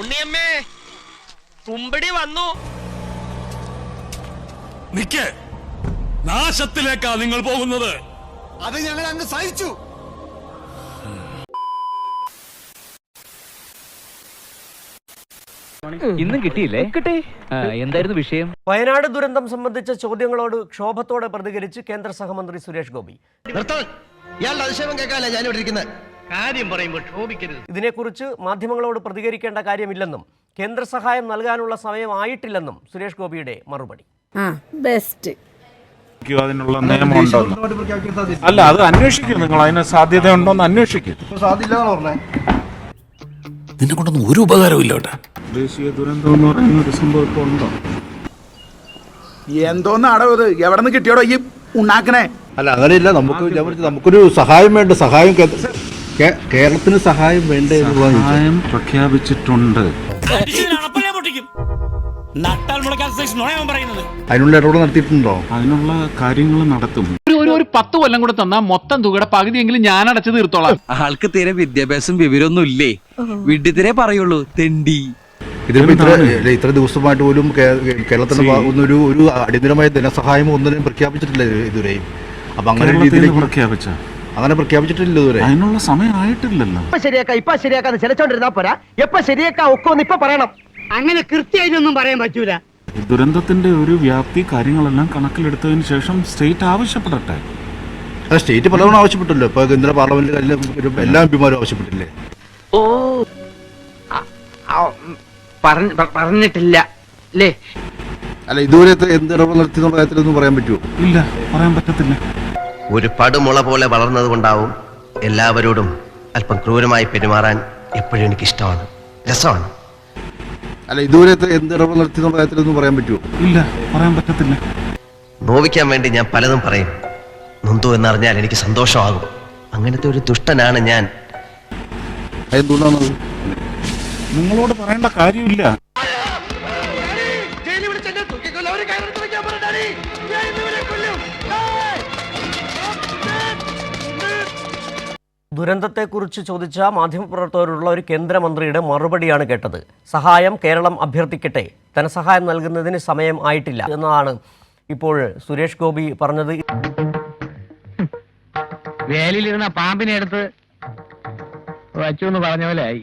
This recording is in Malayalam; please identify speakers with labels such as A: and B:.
A: ഉണ്ണിയമ്മേ തുമ്പടി വന്നു.
B: നിക്കേ. നാശത്തിലേക്കാ നിങ്ങൾ പോകുന്നത്.
C: അത് ഞങ്ങൾ അങ്ങ് സഹിച്ചു.
D: ഇന്നും കിട്ടിയില്ലേ? കിട്ടി. എന്തായിരുന്നു വിഷയം?
E: വയനാട് ദുരന്തം സംബന്ധിച്ച ചോദ്യങ്ങളോട് ക്ഷോഭത്തോടെ പ്രതികരിച്ച് കേന്ദ്ര സഹമന്ത്രി സുരേഷ് ഗോപി.
F: ഇയാളുടെ അതിശയം കേൾക്കാനല്ല ഞാൻ ഇവിടെ ഇരിക്കുന്നത്?
A: കാര്യം പറയുമ്പോൾ ക്ഷോഭിക്കരുത്.
E: ഇതിനെക്കുറിച്ച് മാധ്യമങ്ങളോട് പ്രതികരിക്കേണ്ട കാര്യമില്ലെന്നും കേന്ദ്ര സഹായം നൽകാനുള്ള സമയമായിട്ടില്ലെന്നും സുരേഷ് ഗോപിയുടെ മറുപടി.
G: ആ ബെസ്റ്റ്
H: അതിനുള്ള നിയമമുണ്ടോ? അല്ല അത് അന്വേഷിക്കും നിങ്ങൾ അതിന് സാധ്യതയുണ്ടോന്ന് അന്വേഷിക്കും
B: നിന്നെ കൊണ്ടൊന്നും ഒരു ഉപകാരവും ഇല്ല
H: ദേശീയ ദുരന്തം എന്ന് പറയുന്ന ഒരു സംഭവം ഉണ്ടോ?
C: എന്തോന്നാടോ ഇത്? എവിടെ നിന്ന് കിട്ടിയോടോ ഈ ഉണ്ടാക്കണേ
I: അല്ല അങ്ങനെയില്ല. നമുക്ക് ഞാൻ പറഞ്ഞു, നമുക്കൊരു സഹായം വേണ്ട. സഹായം കേ- കേ- കേരളത്തിന് സഹായം വേണ്ടേ എന്ന്.
H: സഹായം പ്രഖ്യാപിച്ചിട്ടുണ്ട്.
I: അതിനുള്ള ഇടപെടൽ നടത്തിയിട്ടുണ്ടോ?
H: അതിനുള്ള കാര്യങ്ങൾ നടത്തും.
D: ഒരു ഒരു പത്ത് കൊല്ലം കൂടെ തന്നാ മൊത്തം തുകയുടെ പകുതിയെങ്കിലും ഞാൻ അടച്ചു തീർത്തോളാം.
J: ആൾക്ക് തീരെ വിദ്യാഭ്യാസം വിവരമൊന്നും ഇല്ലേ? വിഡ്ഢിത്തിരെ പറയുള്ളൂ. തെണ്ടി.
I: ഇത്ര ഇല്ല, ഇത്ര ദിവസമായിട്ട് പോലും കേ- കേരളത്തിന്റെ ഭാഗത്തുനിന്ന് ഒരു ഒരു അടിയന്തരമായ ധനസഹായം ഒന്നിനും പ്രഖ്യാപിച്ചിട്ടില്ല ഇത് ഇതുവരെയും. അപ്പൊ അങ്ങനെ രീതിയിലേക്ക്
H: പ്രഖ്യാപിച്ച.
I: അങ്ങനെ പ്രഖ്യാപിച്ചിട്ടില്ല ഇതുവരെ.
H: അതിനുള്ള സമയമായിട്ടില്ലല്ലോ
F: ഇപ്പൊ ശരിയാക്കാം ഇപ്പൊ ശരിയാക്കാന്ന് ചിലച്ചോണ്ടിരുന്നാ പോരാ. എപ്പൊ ശരിയാക്കാ ഒക്കെ ഒന്ന് ഇപ്പൊ പറയണം.
A: അങ്ങനെ കൃത്യമായിട്ടൊന്നും പറയാൻ പറ്റൂല.
H: ദുരന്തത്തിന്റെ ഒരു വ്യാപ്തി കാര്യങ്ങളെല്ലാം കണക്കിലെടുത്തതിന് ശേഷം സ്റ്റേറ്റ് ആവശ്യപ്പെടട്ടെ.
I: അത് സ്റ്റേറ്റ് പലതവണ ആവശ്യപ്പെട്ടല്ലോ ഇപ്പൊ കേന്ദ്ര പാർലമെന്റിൽ എല്ലാ എംപിമാരും എം പിമാരും ആവശ്യപ്പെട്ടില്ലേ
A: ഓ പറഞ്ഞിട്ടില്ല അല്ലേ?
I: അല്ല ഇതുവരെ എന്ത് ഇടപെടൽ നടത്തി എന്നുള്ള കാര്യത്തിലൊന്നും പറയാൻ പറ്റുമോ?
H: ഇല്ല പറയാൻ പറ്റത്തില്ല.
F: ഒരു പടുമുള പോലെ വളർന്നത് കൊണ്ടാവും എല്ലാവരോടും അല്പം ക്രൂരമായി പെരുമാറാൻ എപ്പോഴും എനിക്ക് ഇഷ്ടമാണ് രസമാണ്.
I: അല്ല ഇതുവരെ എന്ത് ഇടപെടൽ നടത്തി കാര്യത്തിലൊന്നും പറയാൻ പറ്റുമോ?
H: ഇല്ല പറയാൻ പറ്റത്തില്ല.
F: നോവിക്കാൻ വേണ്ടി ഞാൻ പലതും പറയും. നൊന്തു എന്നറിഞ്ഞാൽ എനിക്ക് സന്തോഷമാകും. അങ്ങനത്തെ ഒരു ദുഷ്ടനാണ് ഞാൻ.
I: അതെന്തുകൊണ്ടാണത്
H: നിങ്ങളോട് പറയേണ്ട കാര്യമില്ല.
E: ദുരന്തത്തെക്കുറിച്ച് ചോദിച്ച മാധ്യമപ്രവർത്തകരോടുള്ള ഒരു കേന്ദ്രമന്ത്രിയുടെ മറുപടിയാണ് കേട്ടത്. സഹായം കേരളം അഭ്യർത്ഥിക്കട്ടെ. ധനസഹായം നൽകുന്നതിന് സമയം ആയിട്ടില്ല എന്നതാണ് ഇപ്പോൾ സുരേഷ് ഗോപി പറഞ്ഞത്.
A: വേലിലിരുന്ന പാമ്പിനെ എടുത്ത് വച്ചു എന്ന് പറഞ്ഞ പോലെ ആയി.